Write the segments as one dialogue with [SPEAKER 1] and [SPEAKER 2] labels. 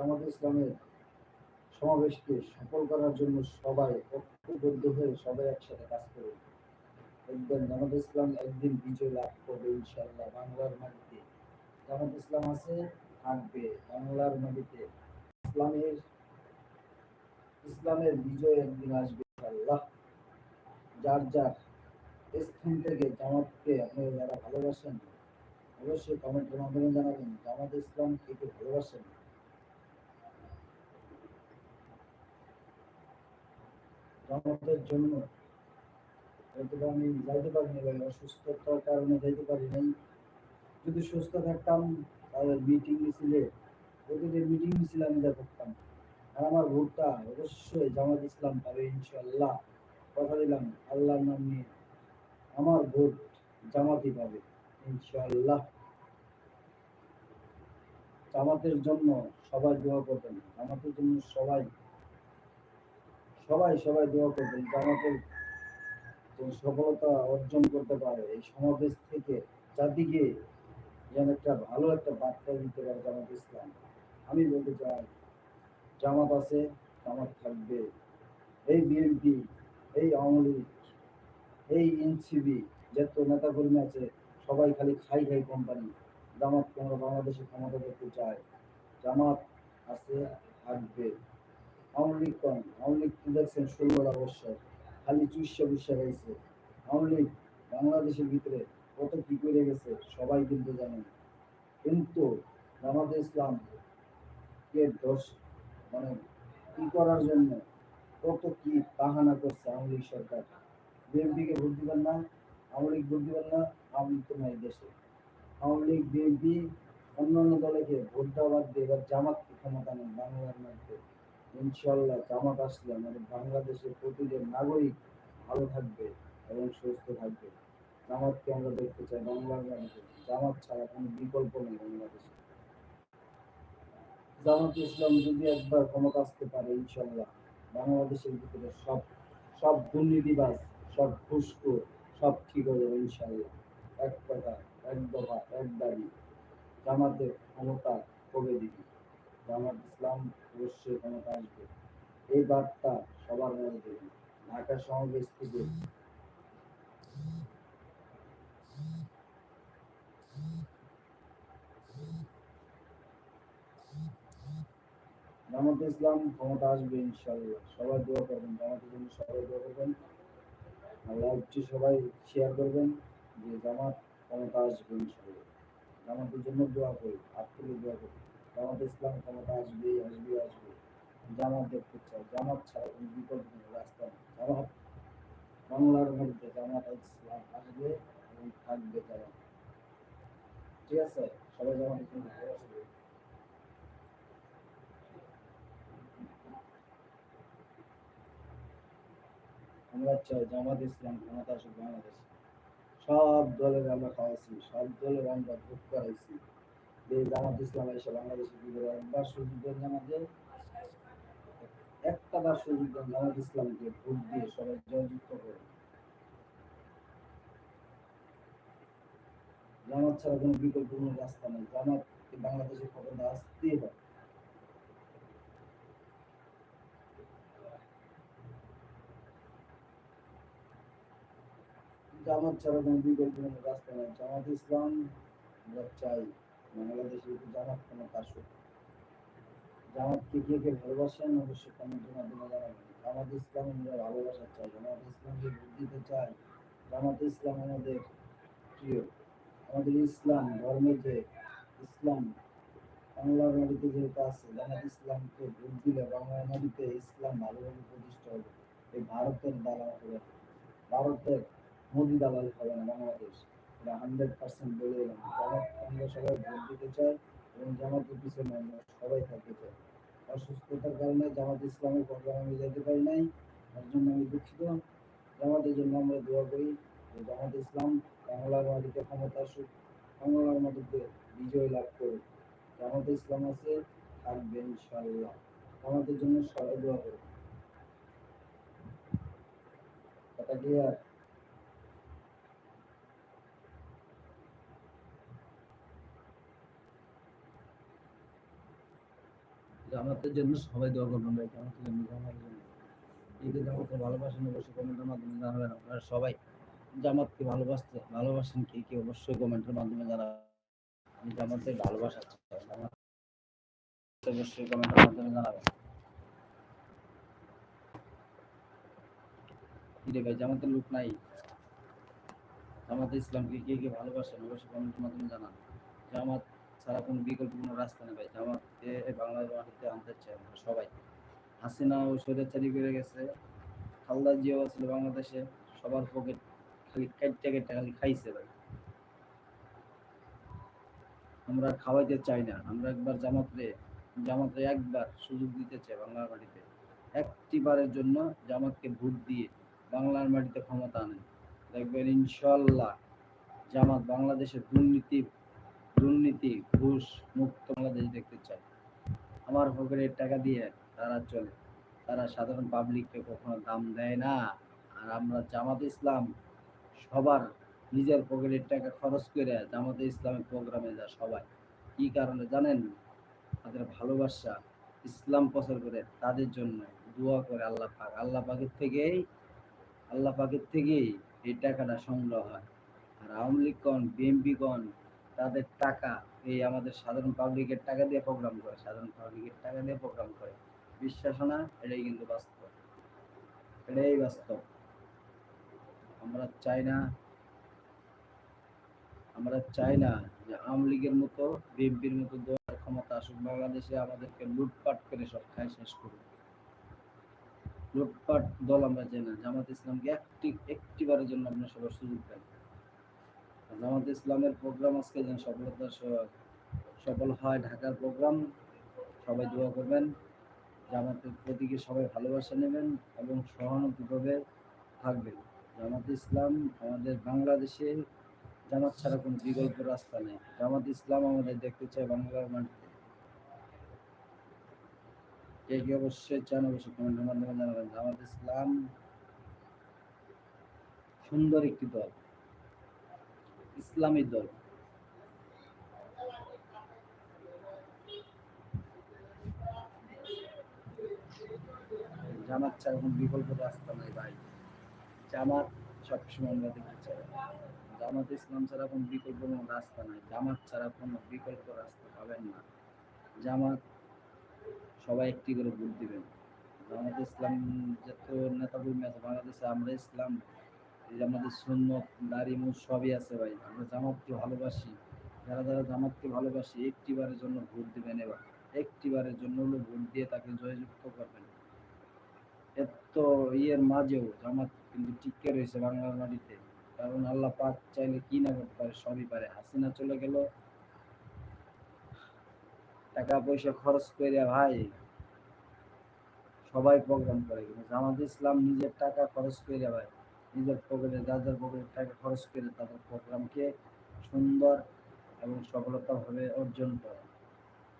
[SPEAKER 1] জামাত ইসলামের সমাবেশকে সফল করার জন্য সবাই ঐক্যবদ্ধ হয়ে সবাই একসাথে কাজ করুন। দেখবেন জামাত ইসলাম, একদিন বিজয় লাভ করবে ইনশাল্লাহ বাংলার মাটিতে জামাত ইসলাম আছে, থাকবে। বাংলার মাটিতে ইসলামের ইসলামের বিজয় একদিন আসবে ইনশাল্লাহ যার যার স্থান থেকে জামাতকে আপনারা যারা ভালোবাসেন, অবশ্যই কমেন্টের মাধ্যমে জানাবেন। জামাত ইসলাম কে ভালোবাসেন। জামাতের জন্য। হয়তো আমি যাইতে পারিনি ভাই অসুস্থতার কারণে যাইতে পারি নাই যদি সুস্থ থাকতাম, তাহলে মিটিং মিছিলে, প্রতিদিন মিটিং মিছিলে আমি যা করতাম। আর আমার ভোটটা অবশ্যই জামাত ইসলাম পাবে ইনশাল্লাহ কথা দিলাম আল্লাহর নাম নিয়ে। আমার ভোট জামাতই পাবে ইনশাল্লাহ জামাতের জন্য সবাই দোয়া করবেন। জামাতের জন্য সবাই সবাই সবাই দোয়া করবেন জামাতের সফলতা অর্জন করতে পারে এই সমাবেশ থেকে জাতিকে যেন একটা ভালো একটা বার্তা দিতে পারে জামাত ইসলাম। আমি বলতে চাই, জামাত আছে, জামাত থাকবে। এই বিএনপি, এই আওয়ামী লীগ, এই এনসিবি যত নেতা কর্মী আছে, সবাই খালি খাই খাই কোম্পানি জামাত আমরা বাংলাদেশে ক্ষমতা দেখতে চায়। জামাত আছে, থাকবে। আওয়ামী লীগ কম, আওয়ামী লীগ তো দেখছেন? ষোলোটা খালি চুইশা বুসা গেছে আওয়ামী লীগ বাংলাদেশের ভিতরে কত কি করে গেছে, সবাই কিন্তু জানে কিন্তু জামাতে ইসলাম কে দোষ মানে কি করার জন্য কত কি বাহানা করছে আওয়ামী লীগ সরকার? বিএনপি কে ভোট দিবেন না? আওয়ামী লীগ ভোট দিবেন না? আওয়ামী লীগ তো নাই দেশে। আওয়ামী লীগ, বিএনপি, অন্যান্য দলকে ভোট দেওয়া বাদ দিয়ে এবার জামাতকে ক্ষমতা নেন বাংলার মধ্যে। ইনশাল্লাহ জামাত আসলে আমাদের বাংলাদেশের প্রতিজন নাগরিক ভালো থাকবে এবং সুস্থ থাকবে। জামাতকে আমরা দেখতে চাই বাংলার মাটিতে জামাত ছাড়া কোনো বিকল্প নেই বাংলাদেশে। জামাত ইসলাম যদি একবার ক্ষমতা আসতে পারে ইনশাল্লাহ বাংলাদেশের ভিতরে সব সব দুর্নীতিবাজ, সব ঘুষখোর সব ঠিক হয়ে যাবে ইনশাল্লাহ এক কথা, এক দফা, এক দাবি, জামাতের ক্ষমতা কবে দিবি? জামাত ইসলাম অবশ্যই ক্ষমতা আসবে এই বার্তা সবার মধ্যে। দেবেন ঢাকা সমাবেশ থেকে জামাত ইসলাম ক্ষমতা আসবে ইনশাল্লাহ সবাই দোয়া করবেন। জামাতের জন্য সবাই দোয়া করবেন। আর লাইভটি সবাই শেয়ার করবেন যে জামাত ক্ষমতা আসবে ইনশাল্লাহ জামাতের জন্য দোয়া করি। আপনাদের দোয়া করি। জামাত ইসলাম ক্ষমতা আসবে আসবে আসবে। জামাত দেখতে চাই, জামাত ছাড়া কোনো বিকল্প কোনো রাস্তা নেই জামাত, বাংলার মধ্যে জামাত ইসলাম আসবে এবং থাকবে জামাত ঠিক আছে? সবাই জামাতের জন্য ভালোবাসবে আমরা চাই জামাত ইসলাম ক্ষমতা আসুক বাংলাদেশে। সব দলের আমরা খাওয়াইছি, সব দলের আমরা ভোট করাইছি জামাত ইসলাম এসে একবার সুযোগ দেন বার সুযোগ দেন জামাত ইসলামকে ভোট দিয়ে সবাই জয়যুক্ত করে। জামাত ছাড়া কোনো বিকল্প কোনো রাস্তা নেই। জামাত আসতেই হবে জামাত ছাড়া কোনো বিকল্প কোনো রাস্তা নেই। জামাত ইসলাম আমরা চাই। বাংলাদেশে জামাত আসুক জামাতকে কে কে ভালোবাসেন, অবশ্যই মাধ্যমে জানাবেন। জামাত ইসলাম ভালোবাসা চাই, জামাত ইসলামকে ভোট দিতে চাই জামাত ইসলাম আমাদের প্রিয়। আমাদের ইসলাম যে ইসলাম, বাংলার যেহেতু আছে, জামাত ইসলামকে ভোট দিলে বাংলার মাটিতে ইসলাম ভালোভাবে প্রতিষ্ঠা হবে। এই ভারতের দালাল হবে ভারতের মোদি দালাল হবে না বাংলাদেশ। এটা হান্ড্রেড পার্সেন্ট বলে এলাম জামাত আমরা সবাই ভোট দিতে চাই এবং জামাতের পিছনে আমরা সবাই থাকতে চাই। অসুস্থতার কারণে জামাত ইসলামের প্রোগ্রাম আমি যেতে পারি নাই, তার জন্য আমি দুঃখিত। জামাতের জন্য আমরা দোয়া করি জামাত ইসলাম বাংলার মাটিতে ক্ষমতা আসুক, বাংলার মাটিতে বিজয় লাভ করুক। জামাত ইসলাম আছে, থাকবে ইনশাল্লাহ আমাদের জন্য সবাই দোয়া করুন। কথা ক্লিয়ার জামাতের জন্য সবাই দোয়া করবেন জামাতের জন্য জন্য যে জামাতকে ভালোবাসেন অবশ্যই কমেন্টের মাধ্যমে জানাবেন আপনারা সবাই। জামাতকে ভালোবাসতে, ভালোবাসেন কি অবশ্যই কমেন্টের মাধ্যমে জানাবেন। আমি ভালোবাসা অবশ্যই কমেন্টের মাধ্যমে জানাবেন। ভাই, জামাতের লোক নাই। জামাতে ইসলামকে কে কে ভালোবাসেন অবশ্যই কমেন্টের মাধ্যমে জানান জামাত ছাড়া কোনো বিকল্প, কোনো রাস্তা নেই ভাই। জামাতকে বাংলাদেশ মাটিতে আনতে চাই আমরা সবাই। হাসিনা ও স্বৈরাচারি করে গেছে। খালদা জিয়াও ছিল বাংলাদেশে। সবার পকেট খালি কাইটটা কাইটটা খালি খাইছে ভাই। আমরা খাওয়াইতে চাই না। আমরা একবার জামাতরে জামাতে একবার সুযোগ দিতে চাই বাংলার মাটিতে। একটি বারের জন্য জামাতকে ভোট দিয়ে বাংলার মাটিতে ক্ষমতা আনেন। দেখবেন ইনশাল্লাহ জামাত বাংলাদেশের দুর্নীতি দুর্নীতি, ঘুষ মুক্ত বাংলাদেশ দেখতে চায়। আমার পকেটের টাকা দিয়ে তারা চলে। তারা সাধারণ পাবলিককে কখনো দাম দেয় না। আর আমরা জামাত ইসলাম, সবার নিজের পকেটের টাকা খরচ করে জামাতে ইসলামের প্রোগ্রামে যা সবাই। কি কারণে জানেন? তাদের ভালোবাসা ইসলাম প্রচার করে তাদের জন্য দোয়া করে আল্লাহ পাক। আল্লাহ পাকের থেকেই, আল্লাহ পাকের থেকেই এই টাকাটা সংগ্রহ হয়। আর আওয়ামী লীগগণ, বিএনপিগণ তাদের টাকা এই আমাদের সাধারণ পাবলিকের টাকা দিয়ে প্রোগ্রাম করে, সাধারণ পাবলিকের টাকা দিয়ে প্রোগ্রাম করে। বিশ্বাস না, এটাই কিন্তু বাস্তব। এটাই বাস্তব। আমরা চাই না, আমরা চাই না যে আওয়ামী লীগের মতো, বিএনপির মতো দলের ক্ষমতা আসুক, বাংলাদেশে আমাদেরকে লুটপাট করে সব খাই শেষ করুক। লুটপাট দল আমরা চাই না, জামাত ইসলামকে একটি একটিবারের জন্য আপনার সবার সুযোগ দেন। জামাত ইসলামের প্রোগ্রাম আজকে যেন সফলতা সফল হয়, ঢাকার প্রোগ্রাম সবাই দোয়া করবেন। জামাতের প্রতীকে সবাই ভালোবাসা নেবেন এবং সহানুভূতিভাবে থাকবেন। জামাত ইসলাম আমাদের বাংলাদেশে, জামাত ছাড়া কোনো বিকল্প রাস্তা নেই। জামাত ইসলাম আমাদের দেখতে চাই বাংলার মাটিতে কে কে অবশ্যই চান, অবশ্যই কমেন্টের মাধ্যমে জানাবেন। জামাত ইসলাম সুন্দর একটি দল। ইসলামী দল। জামাত ছাড়া কোনো বিকল্প রাস্তা নাই ভাই। জামাত সবসময় আমরা দেখতে চাই। জামাত ইসলাম ছাড়া কোনো বিকল্প কোনো রাস্তা নাই। জামাত ছাড়া কোনো বিকল্প রাস্তা পাবেন না। জামাত সবাই একটি করে ভোট দিবেন। জামাত ইসলাম যত নেতা কর্মী আছে বাংলাদেশে আমরা ইসলাম এই আমাদের সুন্নত দাড়ি মুখ সবই আছে ভাই। আমরা জামাতকে ভালোবাসি। যারা যারা জামাতকে ভালোবাসি একটি বারের জন্য ভোট দিবেন এবার। একটি বারের জন্য হলো ভোট দিয়ে তাকে জয়যুক্ত করবেন। এত ইয়ের মাঝেও জামাত কিন্তু টিকে রয়েছে বাংলার মাটিতে। কারণ আল্লাহ পাক চাইলে কি না করতে পারে, সবই পারে। হাসিনা চলে গেল। টাকা পয়সা খরচ করে ভাই সবাই প্রোগ্রাম করে। কিন্তু জামাত ইসলাম নিজের টাকা খরচ করে ভাই নিজের পকেটে যার যার পকেটের টাকা খরচ করে তাদের প্রোগ্রামকে সুন্দর এবং সফলতাভাবে অর্জন করে।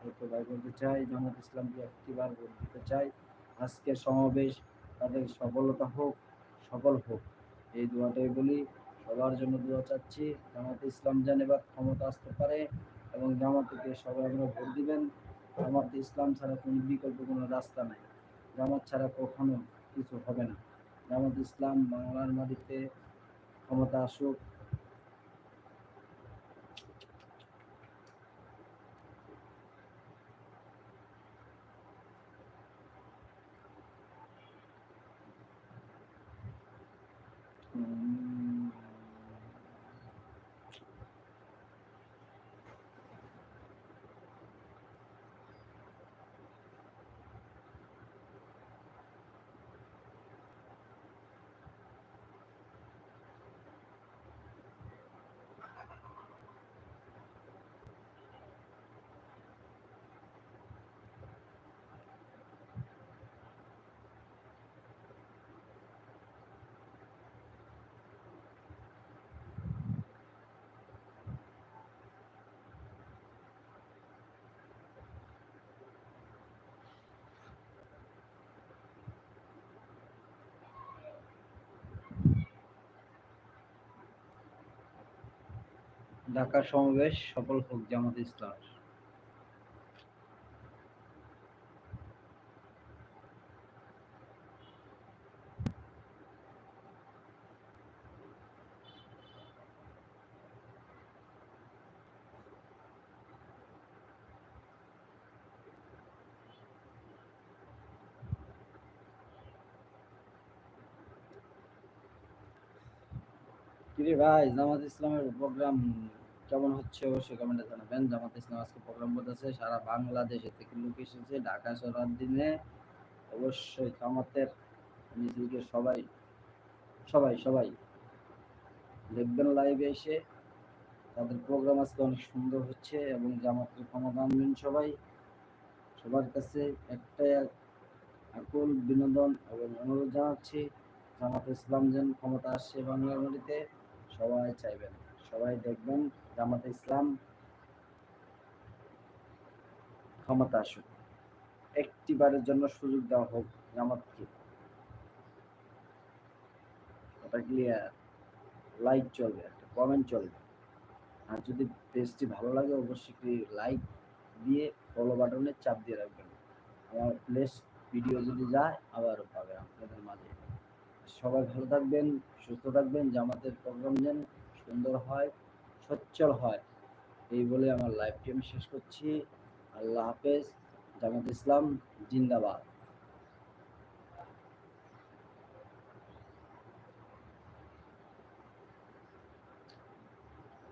[SPEAKER 1] হয়তো ভাই বলতে চাই, জামাত ইসলামকে একটিবার ভোট দিতে চাই। আজকের সমাবেশ তাদের সফলতা হোক, সফল হোক। এই দোয়াটাই বলি, সবার জন্য দোয়া চাচ্ছি, জামাতে ইসলাম যেন এবার ক্ষমতা আসতে পারে এবং জামাতকে সবাই আমরা ভোট দিবেন। জামাত ইসলাম ছাড়া কোনো বিকল্প, কোনো রাস্তা নাই। জামাত ছাড়া কখনো কিছু হবে না। জামাত ইসলাম বাংলার মাটিতে ক্ষমতা আসুক ঢাকা সমাবেশ সফল হোক জামাত ইসলাম
[SPEAKER 2] ভাই জামাত ইসলামের প্রোগ্রাম কেমন হচ্ছে অবশ্যই কমেন্টে জানাবেন। জামাত ইসলাম আজকে প্রোগ্রাম করতেছে, সারা বাংলাদেশে থেকে লোক এসেছে ঢাকা শহরের দিনে অবশ্যই জামাতের মিছিলকে সবাই সবাই সবাই দেখবেন লাইভে এসে। তাদের প্রোগ্রাম আজকে অনেক সুন্দর হচ্ছে এবং জামাতের ক্ষমতা আনবেন সবাই। সবার কাছে একটাই আকুল বিনোদন এবং অনুরোধ জানাচ্ছি, জামাত ইসলাম যেন ক্ষমতা আসছে বাংলার মাটিতে, সবাই চাইবেন, সবাই দেখবেন। জামাত ইসলাম ক্ষমতা আসুক। একটি বারের জন্য সুযোগ দেওয়া হোক জামাতকে ওটা ক্লিয়ার লাইক চলবে, একটা কমেন্ট চলবে। আর যদি পেজটি ভালো লাগে, অবশ্যই লাইক দিয়ে ফলো বাটনে চাপ দিয়ে রাখবেন। আমার প্লেস ভিডিও যদি যায় আবারও পাবে আপনাদের মাঝে। সবাই ভালো থাকবেন, সুস্থ থাকবেন, জামাতের প্রোগ্রাম যেন সুন্দর হয়। সচ্ছল হয়। এই বলে আমার লাইভটি আমি শেষ করছি। আল্লাহ হাফেজ জামাত ইসলাম জিন্দাবাদ।